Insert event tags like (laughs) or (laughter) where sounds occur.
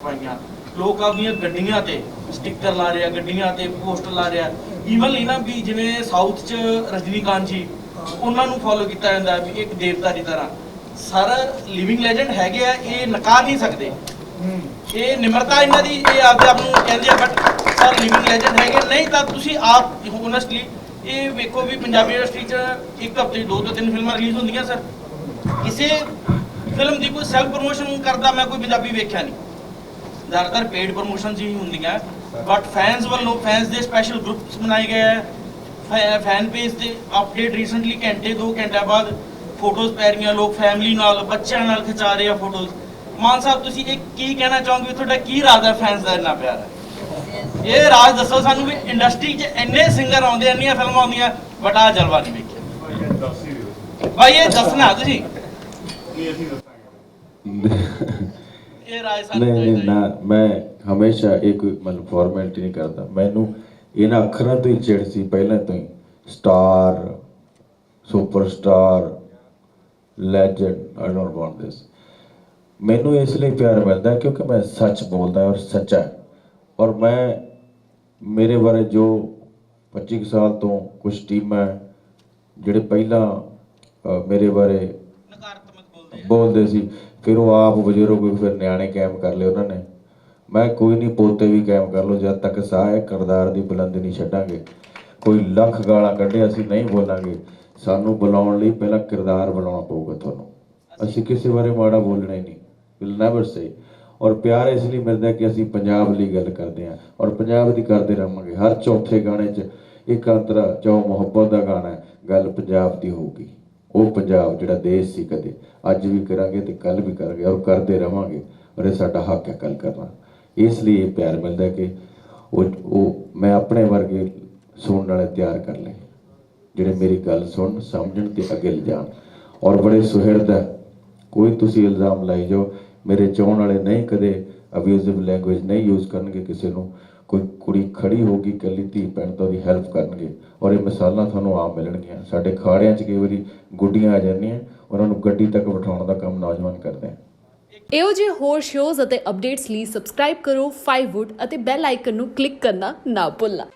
ਪਾਈਆਂ। ਲੋਕ ਆਪਣੀਆਂ ਗੱਡੀਆਂ ਤੇ ਸਟicker ਲਾ ਰਿਹਾ, ਗੱਡੀਆਂ ਤੇ ਪੋਸਟਰ ਲਾ ਰਿਹਾ। ਈਵਨ ਲਈ ਵੀ ਜਿਵੇਂ ਸਾਊਥ ਚ ਰਜਨੀਕਾਂਤ ਜੀ, ਉਹਨਾਂ ਨੂੰ ਫੋਲੋ ਕੀਤਾ ਜਾਂਦਾ ਵੀ ਇੱਕ ਦੇਵਤਾ ਦੀ ਤਰ੍ਹਾਂ। ਸਰ ਲਿਵਿੰਗ ਲੈਜੈਂਡ ਹੈਗੇ ਆ, ਇਹ ਨਕਾਰ ਨਹੀਂ ਸਕਦੇ। ਇਹ ਨਿਮਰਤਾ ਇਹਨਾਂ ਦੀ, ਇਹ ਆਪਦੇ ਆਪ ਨੂੰ ਕਹਿੰਦੇ ਆ ਬਟ ਸਰ ਲਿਵਿੰਗ ਲੈਜੈਂਡ ਹੈਗੇ ਨਹੀਂ ਤਾਂ ਤੁਸੀਂ ਆਪ ਓਨੈਸਟਲੀ ਇਹ ਵੇਖੋ ਵੀ ਪੰਜਾਬੀ ਇੰਡਸਟਰੀ ਚ ਇੱਕ ਹਫ਼ਤੇ 'ਚ ਦੋ ਤੋਂ ਤਿੰਨ ਫਿਲਮਾਂ ਰਿਲੀਜ਼ ਹੁੰਦੀਆਂ ਸਰ ਕਿਸੇ ਫਿਲਮ ਦੀ ਕੋਈ ਸੈਲਫ ਪ੍ਰੋਮੋਸ਼ਨ ਕਰਦਾ ਮੈਂ ਕੋਈ ਪੰਜਾਬੀ ਵੇਖਿਆ ਨਹੀਂ। ਜ਼ਿਆਦਾਤਰ ਪੇਡ ਪ੍ਰੋਮੋਸ਼ਨਸ ਹੀ ਹੁੰਦੀਆਂ। ਬਟ ਫੈਨਸ ਵੱਲੋਂ ਫੈਨਸ ਦੇ ਸਪੈਸ਼ਲ ਗਰੁੱਪਸ ਬਣਾਏ ਗਏ ਹੈ ਫੈਨ ਪੇਜ ਤੇ ਅਪਡੇਟ ਰੀਸੈਂਟਲੀ ਘੰਟੇ ਦੋ ਘੰਟਿਆਂ ਬਾਅਦ ਫੋਟੋਜ਼ ਪੈ ਰਹੀਆਂ ਲੋਕ ਫੈਮਿਲੀ ਨਾਲ ਬੱਚਿਆਂ ਨਾਲ ਖਿਚਾ ਰਹੇ ਆ ਫੋਟੋਜ਼ ਮਾਨ ਸਾਹਿਬ ਤੁਸੀਂ ਇਹ ਕੀ ਕਹਿਣਾ ਚਾਹੋਗੇ? ਤੁਹਾਡਾ ਕੀ ਰਾਜ ਹੈ ਫੈਨਸ ਦਾ ਇੰਨਾ ਪਿਆਰ? ਹੈ ਇਹ ਰਾਜ ਦੱਸੋ ਸਾਨੂੰ ਵੀ ਇੰਡਸਟਰੀ 'ਚ ਇੰਨੇ ਸਿੰਗਰ ਆਉਂਦੇ ਇੰਨੀਆਂ ਫਿਲਮਾਂ ਆਉਂਦੀਆਂ ਬਟ ਆ ਜਲਵਾ ਨਹੀਂ ਵੇਖਿਆ। ਭਾਈ ਇਹ ਦੱਸਣਾ ਤੁਸੀਂ। ਇਹ (laughs) ਰਾਜ ਸਾਨੂੰ ਨਹੀਂ ਨਾ ਮੈਂ ਹਮੇਸ਼ਾ ਇਹ ਕੋਈ ਮਤਲਬ ਫਾਰਮੈਲਿਟੀ ਨਹੀਂ ਕਰਦਾ। ਮੈਨੂੰ ਇਹਨਾਂ ਅੱਖਰਾਂ ਤੋਂ ਹੀ ਚਿੜ ਸੀ ਪਹਿਲਾਂ ਤੋਂ ਹੀ। Star superstar legend I don't want this ਮੈਨੂੰ ਇਸ ਲਈ ਪਿਆਰ ਮਿਲਦਾ ਕਿਉਂਕਿ ਮੈਂ ਸੱਚ ਬੋਲਦਾ ਔਰ ਸੱਚਾ ਔਰ ਮੈਂ ਮੇਰੇ ਬਾਰੇ ਜੋ 25 ਕੁ ਸਾਲ ਤੋਂ ਕੁਝ ਟੀਮਾਂ ਜਿਹੜੇ ਪਹਿਲਾਂ ਮੇਰੇ ਬਾਰੇ ਬੋਲਦੇ ਸੀ, ਫਿਰ ਉਹ ਆਪ ਬਜ਼ੁਰਗ ਫਿਰ ਨਿਆਣੇ ਕਾਇਮ ਕਰ ਲਏ ਉਹਨਾਂ ਨੇ। ਮੈਂ ਕੋਈ ਨਹੀਂ ਪੋਤੇ ਵੀ ਕਾਇਮ ਕਰ ਲਓ, ਜਦ ਤੱਕ ਸਾਹ ਹੈ ਕਰਦਾਰ ਦੀ ਬੁਲੰਦੀ ਨਹੀਂ ਛੱਡਾਂਗੇ। ਕੋਈ ਲੱਖ ਗਾਲਾਂ ਕੱਢੇ, ਅਸੀਂ ਨਹੀਂ ਬੋਲਾਂਗੇ। ਸਾਨੂੰ ਬੁਲਾਉਣ ਲਈ ਪਹਿਲਾਂ ਕਿਰਦਾਰ ਬਣਾਉਣਾ ਪਊਗਾ ਤੁਹਾਨੂੰ। ਅਸੀਂ ਕਿਸੇ ਬਾਰੇ ਮਾੜਾ ਬੋਲਣਾ ਹੀ ਨਹੀਂ। ਵਿਲ ਨੈਵਰ ਸੇ ਔਰ ਪਿਆਰ ਇਸ ਲਈ ਮਿਲਦਾ ਕਿ ਅਸੀਂ ਪੰਜਾਬ ਲਈ ਗੱਲ ਕਰਦੇ ਹਾਂ ਔਰ ਪੰਜਾਬ ਦੀ ਕਰਦੇ ਰਹਾਂਗੇ। ਹਰ ਚੌਥੇ ਗਾਣੇ 'ਚ ਇੱਕ ਅੰਤਰਾ ਜੋ ਮੁਹੱਬਤ ਦਾ ਗਾਣਾ ਹੈ, ਗੱਲ ਪੰਜਾਬ ਦੀ ਹੋਊਗੀ। ਉਹ ਪੰਜਾਬ, ਜਿਹੜਾ ਦੇਸ਼ ਸੀ ਕਦੇ, ਅੱਜ ਵੀ ਕਰਾਂਗੇ ਤੇ ਕੱਲ ਵੀ ਕਰਾਂਗੇ ਔਰ ਕਰਦੇ ਰਵਾਂਗੇ, ਔਰ ਇਹ ਸਾਡਾ ਹੱਕ ਹੈ ਕੱਲ ਕਰਨਾ। ਇਸ ਲਈ ਇਹ ਪਿਆਰ ਮਿਲਦਾ ਕਿ ਉਹ ਉਹ ਮੈਂ ਆਪਣੇ ਵਰਗੇ ਸੁਣਨ ਵਾਲੇ ਤਿਆਰ ਕਰ ਲਏ। ਜਿਹੜੇ ਮੇਰੀ ਗੱਲ ਸੁਣਨ ਸਮਝਣ ਤੇ ਅੱਗੇ ਲਿਜਾਣ ਔਰ ਬੜੇ ਸੁਹਿਰਦ ਹੈ। ਕੋਈ ਤੁਸੀਂ ਇਲਜ਼ਾਮ ਲਾਈ ਜਾਓ, ਮੇਰੇ ਚਾਹਣ ਵਾਲੇ ਨਹੀਂ ਕਦੇ ਅਬਿਊਜ਼ਿਵ ਲੈਂਗੁਏਜ ਨਹੀਂ ਯੂਜ਼ ਕਰਨਗੇ ਕਿਸੇ ਨੂੰ। ਕੋਈ ਕੁੜੀ ਖੜੀ ਹੋਗੀ ਕੱਲੀ ਧੀ ਪੈਣ ਤਾਂ ਉਹਦੀ ਹੈਲਪ ਕਰਨਗੇ। ਔਰ ਇਹ ਮਿਸਾਲਾਂ ਤੁਹਾਨੂੰ ਆਮ ਮਿਲਣਗੀਆਂ। ਸਾਡੇ ਖਾੜਿਆਂ 'ਚ ਕਈ ਵਾਰੀ ਗੁੱਡੀਆਂ ਆ ਜਾਂਦੀਆਂ, ਉਹਨਾਂ ਨੂੰ ਗੱਡੀ ਤੱਕ ਬਿਠਾਉਣ ਦਾ ਕੰਮ ਨੌਜਵਾਨ ਕਰਦੇ ਆ। ਇਹੋ ਜਿਹੇ ਹੋਰ ਸ਼ੋਜ਼ ਅਤੇ ਅਪਡੇਟਸ ਲਈ ਸਬਸਕ੍ਰਾਈਬ ਕਰੋ 5wood ਅਤੇ ਬੈਲ ਆਈਕਨ ਨੂੰ ਕਲਿੱਕ ਕਰਨਾ ਨਾ ਭੁੱਲਣਾ।